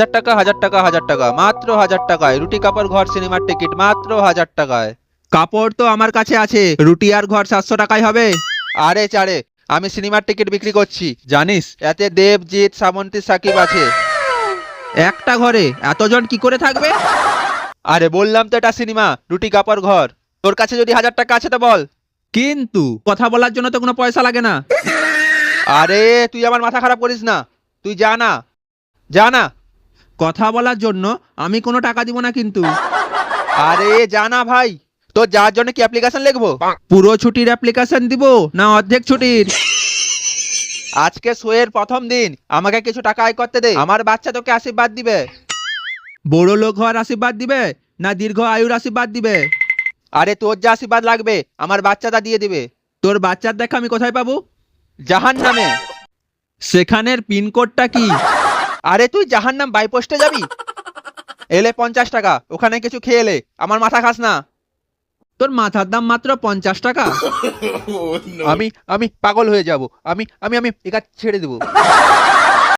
হাজার টাকা হাজার টাকা হাজার টাকা, মাত্র হাজার টাকায়। রুটি কাপড় ঘর সিনেমার টিকিট মাত্র হাজার টাকায়। কাপড় তো আমার কাছে আছে। রুটি আর ঘর সাতশো টাকায় হবে। আরে চারে, আমি সিনেমার টিকিট বিক্রি করছি। জানিস, এতে দেবজিৎ, সামন্তী, সাকিব আছে। একটা ঘরে এতজন কি করে থাকবে? আরে বললাম তো এটা সিনেমা, রুটি কাপড় ঘর। তোর কাছে যদি হাজার টাকা আছে তো বল। কিন্তু, কথা বলার জন্য তো কোনো পয়সা লাগে না। আরে, তুই আমার মাথা খারাপ করিস না। তুই যা না। কথা বলার জন্য আমি কোনো টাকা দিব না কিন্তু। আরে জানা ভাই। তোর যার জন্য কি অ্যাপ্লিকেশন লিখব? পুরো ছুটির অ্যাপ্লিকেশন দিব না অর্ধেক ছুটির? আজকে শোয়ের প্রথম দিন। আমাকে কিছু টাকা আয় করতে দে। আমার বাচ্চা তোকে আশীর্বাদ দিবে। বড় লোক হওয়ার আশীর্বাদ দিবে না দীর্ঘ আয়ুর আশীর্বাদ দিবে? আরে তোর যা আশীর্বাদ লাগবে আমার বাচ্চাটা দিয়ে দিবে। তোর বাচ্চার দেখা আমি কোথায় পাবো? জাহান নামে সেখানের পিনকোডটা কি? আরে তুই জাহার নাম বাইপোস্টে যাবি? এলে পঞ্চাশ টাকা ওখানে কিছু খেয়ে এলে আমার মাথা খাস না। তোর মাথার দাম মাত্র পঞ্চাশ টাকা। আমি আমি পাগল হয়ে যাব। আমি আমি আমি একা ছেড়ে দেবো।